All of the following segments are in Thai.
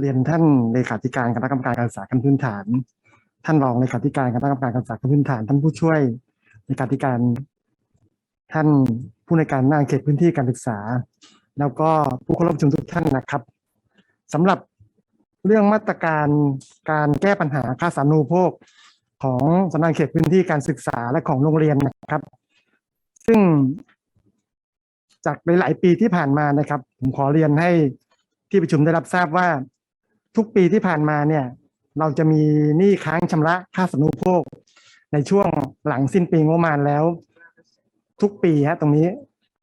เรียนท่านเลขาธิการคณะกรรมการการศึกษาขั้นพื้นฐาน ท่านรองเลขาธิการคณะกรรมการการศึกษาขั้นพื้นฐาน ท่านผู้ช่วยเลขาธิการ ท่านผู้ในการหน้าเขตพื้นที่การศึกษา แล้วก็ผู้เข้าร่วมประชุมทุกท่านนะครับสำหรับเรื่องมาตรการการแก้ปัญหาค่าสาธารณูโภคของสำนักเขตพื้นที่การศึกษาและของโรงเรียนนะครับ ซึ่งจากหลาย ๆ ปีที่ผ่านมานะครับ ผมขอเรียนให้ที่ประชุมได้รับทราบว่า ทุกปีที่ผ่านมาเนี่ย เราจะมีหนี้ค้างชำระค่าสาธารณูปโภค ในช่วงหลังสิ้นปีงบประมาณแล้ว ทุกปีฮะตรงนี้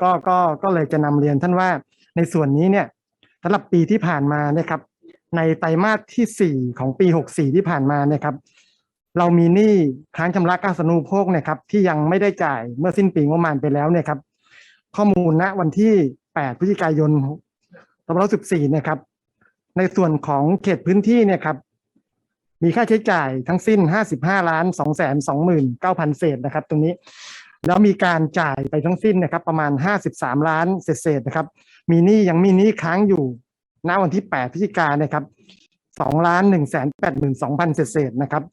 ก็ก็ก็เลยจะนำเรียนท่านว่าในส่วนนี้เนี่ยสำหรับปีที่ผ่านมาเนะครับ ในไตรมาสที่สี่ของปีหกสี่ที่ผ่านมาเนี่ยครับ เรามีหนี้ค้างชำระค่าสาธารณูปโภคเนี่ยครับที่ยังไม่ได้จ่ายเมื่อสิ้นปีงบประมาณไปแล้วเนี่ยครับ ข้อมูลณวันที่ 8 พฤศจิกายน2514เนี่ยครับ ในส่วนของเขตพื้นที่เนี่ยครับ มีค่าใช้จ่ายทั้งสิ้น 55ล้าน2แสน29,000 เศษนะครับ ตรงนี้ แล้วมีการจ่ายไปทั้งสิ้นนะครับ ประมาณ 53 ล้านเศษๆนะครับ มีหนี้ยังมีหนี้ค้างอยู่ณวันที่ 8 พฤศจิกายนนะครับ2ล้าน1แสน82,000 เศษๆนะครับ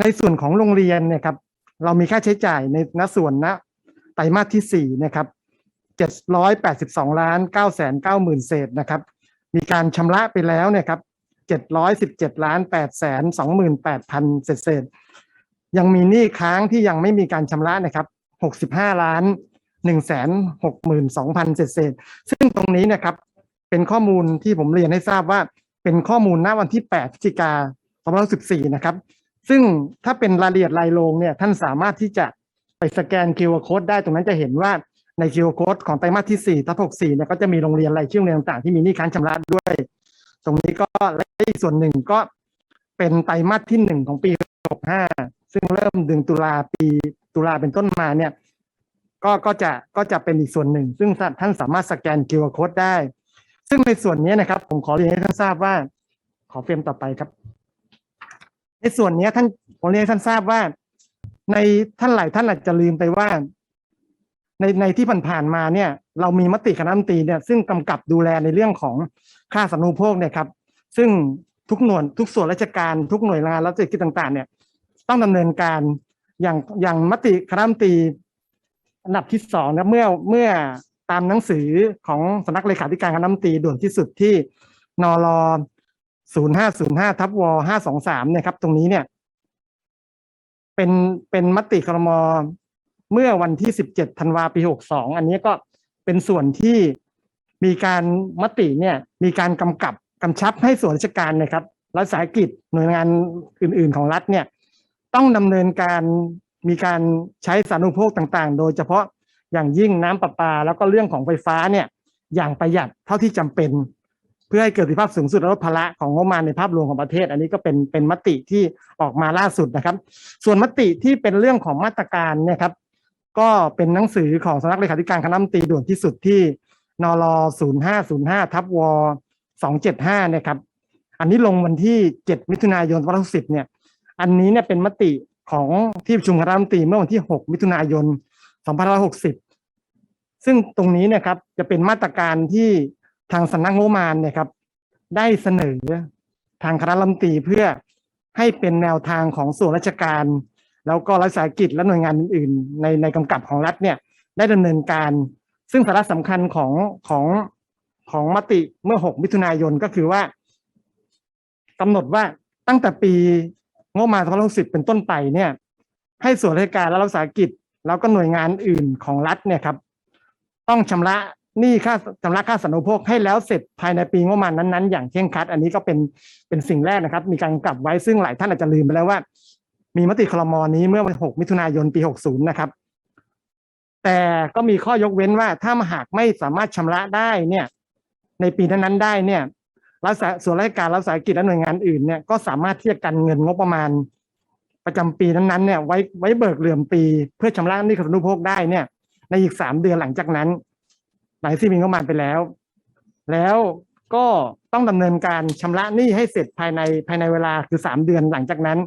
ในส่วนของโรงเรียนเนี่ยครับ เรามีค่าใช้จ่ายในณส่วนณไตรมาสที่สี่นะครับเจ็ดร้อยแปดสิบสองล้านเก้าแสนเก้าหมื่นเศษนะครับ มีการชำระไปแล้วเนี่ยครับเจ็ดร้อยสิบเจ็ดล้านแปดแสนสองหมื่นแปดพันเศษเศษยังมีหนี้ค้างที่ยังไม่มีการชำระนะครับหกสิบห้าล้านหนึ่งแสนหกหมื่นสองพันเศษเศษซึ่งตรงนี้นะครับเป็นข้อมูลที่ผมเรียนให้ทราบว่าเป็นข้อมูลณวันที่แปดพฤศจิกาสองพันะครับ ซึ่งถ้าเป็นรายละเอียดรายโรงเนี่ยท่านสามารถที่จะไปสแกน QR code ได้ตรงนั้นจะเห็นว่า ใน QR code ของไตรมาสที่4ทับ64เนี่ยก็จะมีโรงเรียนรายชื่อโรงเรียนต่างๆที่มีหนี้ค้างชำระด้วย ตรงนี้ก็และอีกส่วนหนึ่งก็เป็นไตรมาสที่หนึ่งของปี 65 ซึ่งเริ่มเดือนตุลาปีตุลาเป็นต้นมาเนี่ยก็ก็จะก็จะเป็นอีกส่วนหนึ่ง ซึ่งท่านสามารถสแกน QR code ได้ ซึ่งในส่วนนี้นะครับ ผมขอเรียนให้ท่านทราบว่า ขอเฟรมต่อไปครับ ในส่วนนี้ท่านผมเรียนให้ท่านทราบว่า ในท่านหลายท่านอาจจะลืมไปว่า ในในที่ผ่านๆมาเนี่ยเรามีมติคณะรัฐมนตรีเนี่ยซึ่งกำกับดูแลในเรื่องของค่าสาธารณูปโภคเนี่ยครับซึ่งทุกหน่วยทุกส่วนราชการทุกหน่วยงานรัฐกิจต่างๆเนี่ยต้องดำเนินการอย่างอย่างมติคณะรัฐมนตรีอันดับที่สองนะเมื่อเมื่อตามหนังสือของสำนักเลขาธิการคณะรัฐมนตรีด่วนที่สุดที่นรศูนย์ห้าศูนย์ห้าทับวห้าสองสามเนี่ยครับ ตรงนี้เนี่ย เป็นเป็นมติครม เมื่อวันที่สิบเจ็ดธันวาปีหกสองอันนี้ก็เป็นส่วนที่มีการมติเนี่ยมีการกำกับกำชับให้ส่วนราชการนะครับรัฐสาหกิจหน่วยงานอื่น ๆ ของรัฐเนี่ยต้องดำเนินการมีการใช้สารณูปโภคต่างๆ โดยเฉพาะอย่างยิ่งน้ำประปา แล้วก็เรื่องของไฟฟ้าเนี่ยอย่างประหยัดเท่าที่จำเป็น เพื่อให้เกิดประสิทธิภาพสูงสุดและลดภาระของงบประมาณในภาพรวมของประเทศ อันนี้ก็เป็นเป็นมติที่ออกมาล่าสุดนะครับ ส่วนมติที่เป็นเรื่องของมาตรการเนี่ยครับ ก็เป็นหนังสือของสำนักเลขาธิการคณะรัฐมนตรีด่วนที่สุดที่นร0505ทับว275เนี่ยครับ อันนี้ลงวันที่ 7 มิถุนายน2010เนี่ย อันนี้เนี่ยเป็นมติของที่ประชุมคณะรัฐมนตรีเมื่อวันที่ 6 มิถุนายน2560 ซึ่งตรงนี้เนะครับจะเป็นมาตรการที่ทางสำนักงบประมาณเนี่ยครับ ได้เสนอทางคณะรัฐมนตรีเพื่อให้เป็นแนวทางของส่วนราชการ แล้วก็รัฐสาหกิจและหน่วยงานอื่นๆ ในในกำกับของรัฐเนี่ยได้ดำเนินการ ซึ่งสาระสำคัญของของของมติเมื่อ 6 มิถุนายนก็คือว่ากำหนดว่าตั้งแต่ปีงบประมาณ2060เป็นต้นไปเนี่ย ให้ส่วนราชการและรัฐสาหกิจ แล้วก็หน่วยงานอื่นของรัฐเนี่ยครับ ต้องชำระหนี้ค่าชำระค่าสาธารณูปโภคให้แล้วเสร็จภายในปีงบประมาณนั้นๆ อย่างเคร่งครัด อันนี้ก็เป็นเป็นสิ่งแรกนะครับ มีการกำกับไว้ซึ่งหลายท่านอาจจะลืมไปแล้วว่า มีมติคลมนี้เมื่อวัน 6 มิถุนายนปี 60 นะครับ แต่ก็มีข้อยกเว้นว่าถ้าหากไม่สามารถชำระได้เนี่ย ในปีนั้นๆได้เนี่ยรัฐส่วนราชการรัฐสาหกิจและหน่วยงานอื่นเนี่ยก็สามารถที่จะกันเงินงบประมาณ ประจำปีนั้นๆเนี่ยไว้ไว้เบิกเหลื่อมปี เพื่อชำระหนี้ค่าสาธารณูปโภคได้เนี่ย ในอีกสามเดือนหลังจากนั้น หลังที่มีงบประมาณไปแล้ว แล้วก็ต้องดำเนินการชำระหนี้ให้เสร็จภายในภายในเวลาคือสามเดือนหลังจากนั้น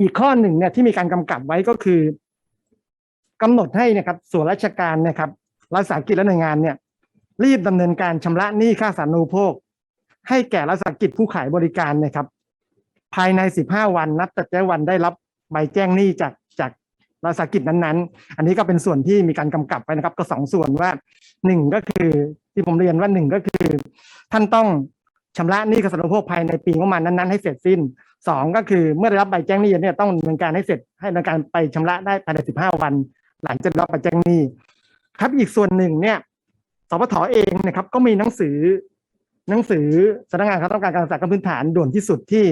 อีกข้อหนึ่งเนี่ยที่มีการกำกับไว้ก็คือกำหนดให้นะครับส่วนราชการนะครับรัฐสาหกิจและหน่วยงานเนี่ย รีบดำเนินการชำระหนี้ค่าสาธารณูปโภค ให้แก่รัฐสาหกิจผู้ขายบริการนะครับ ภายใน 15 วันนับแต่วันได้รับใบแจ้งหนี้จากจากรัฐสาหกิจนั้นๆ อันนี้ก็เป็นส่วนที่มีการกำกับไว้นะครับ ก็สองส่วนว่าหนึ่งก็คือที่ผมเรียนว่าหนึ่งก็คือ ท่านต้องชำระหนี้กสาธารณูปโภคภายในปีงบประมาณนั้นๆให้เสร็จสิ้น สองก็คือเมื่อได้รับใบแจ้งหนี้เนี่ยต้องดำเนินการให้เสร็จให้ดำเนินการไปชำระได้ภายใน15วัน หลังจากได้รับใบแจ้งหนี้ ครับอีกส่วนหนึ่งเนี่ยสปทเองนะครับ ก็มีหนังสือ หนังสือสำนักงานคณะกรรมการการศึกษาขั้นพื้นฐานด่วนที่สุดที่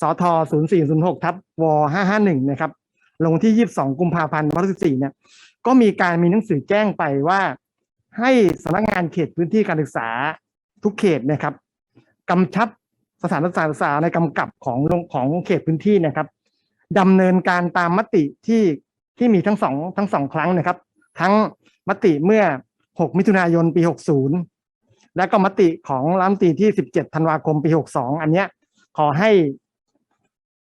สท0406ทับว551นะครับ ลงที่22กุมภาพันธ์2014เนี่ยก็มีการมีหนังสือแจ้งไปว่า ให้สำนักงานเขตพื้นที่การศึกษาทุกเขตนะครับกำชับ สถานศึกษาในกำกับของของเขตพื้นที่นะครับดำเนินการตามมติที่ที่มีทั้งสองทั้งสองครั้งนะครับ ทั้งมติเมื่อ 6 มิถุนายนปี 60 และก็มติของรัฐมนตรีที่ 17 ธันวาคมปี 62 อันเนี้ยขอให้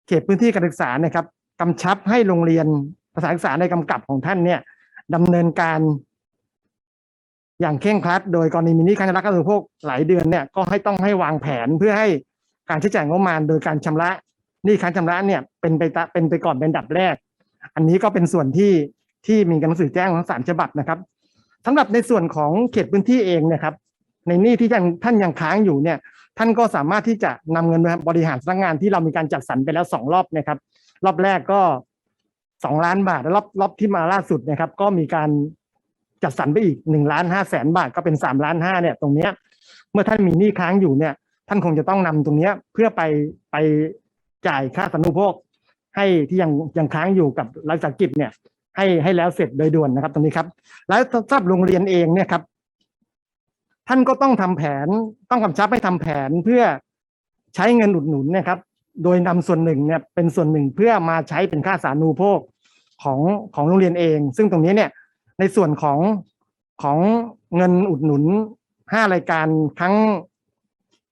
เขตพื้นที่การศึกษานะครับกำชับให้โรงเรียนภาษาศึกษาในกำกับของท่านเนี่ยดำเนินการ อย่างเคร่งครัด โดยกรณีมีนี้ค้างชำระการบริโภคหลายเดือนเนี่ยก็ให้ต้องให้วางแผนเพื่อให้ การใช้จ่ายงบประมาณโดยการชำระหนี้ค้างชำระเนี่ยเป็นไปตะเป็นไปก่อนเป็นดับแรก อันนี้ก็เป็นส่วนที่ที่มีหนังสือแจ้งของสามฉบับนะครับสำหรับในส่วนของเขตพื้นที่เองเนะครับในหนี้ที่ท่านท่านยังค้างอยู่เนี่ยท่านก็สามารถที่จะนำเงินมาบริหารสำนักงานที่เรามีการจัดสรรไปแล้วสองรอบนะครับ รอบแรกก็สองล้านบาท แล้วรอบรอบที่มาล่าสุดนะครับ ก็มีการจัดสรรไปอีกหนึ่งล้านห้าแสนบาทก็เป็นสามล้านห้าเนี่ยตรงเนี้ยเมื่อท่านมีหนี้ค้างอยู่เนี่ย ท่านคงจะต้องนำตรงนี้เพื่อไปไปจ่ายค่าสาธารณูปโภค ให้ที่ยังยังค้างอยู่กับรัฐวิสาหกิจเนี่ย ให้ให้แล้วเสร็จโดยด่วนนะครับ ตรงนี้ครับ แล้วสำหรับโรงเรียนเองเนี่ยครับ ท่านก็ต้องทำแผนต้องกำชับให้ทำแผนเพื่อใช้เงินอุดหนุนเนะครับ โดยนำส่วนหนึ่งเนี่ยเป็นส่วนหนึ่งเพื่อมาใช้เป็นค่าสาธารณูปโภคของของโรงเรียนเอง ซึ่งตรงนี้เนี่ยในส่วนของของเงินอุดหนุนห้ารายการครั้ง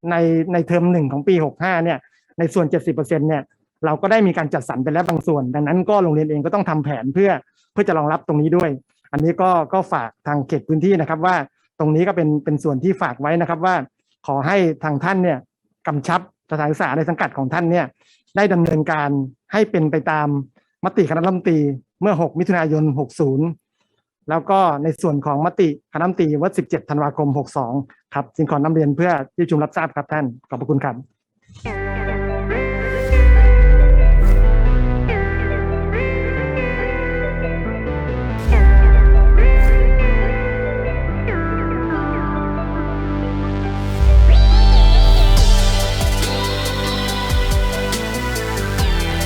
ในในเทอมหนึ่งของปีหกห้าเนี่ย ในส่วนเจ็ดสิบเปอร์เซ็นเนี่ยเราก็ได้มีการจัดสรรไปแล้วบางส่วน ดังนั้นก็โรงเรียนเองก็ต้องทำแผนเพื่อเพื่อจะรองรับตรงนี้ด้วย อันนี้ก็ก็ฝากทางเขตพื้นที่นะครับว่าตรงนี้ก็เป็นเป็นส่วนที่ฝากไว้นะครับว่า ขอให้ทางท่านเนี่ยกำชับสถานศึกษาในสังกัดของท่านเนี่ยได้ดำเนินการให้เป็นไปตามมติคณะรัฐมนตรีเมื่อ 6 มิถุนายน 60 แล้วก็ในส่วนของมติคณะมนตรีวัน17ธันวาคม 62 ครับจึงขอนำเรียนเพื่อที่ชุมรับทราบครับท่านขอบพระคุณครับ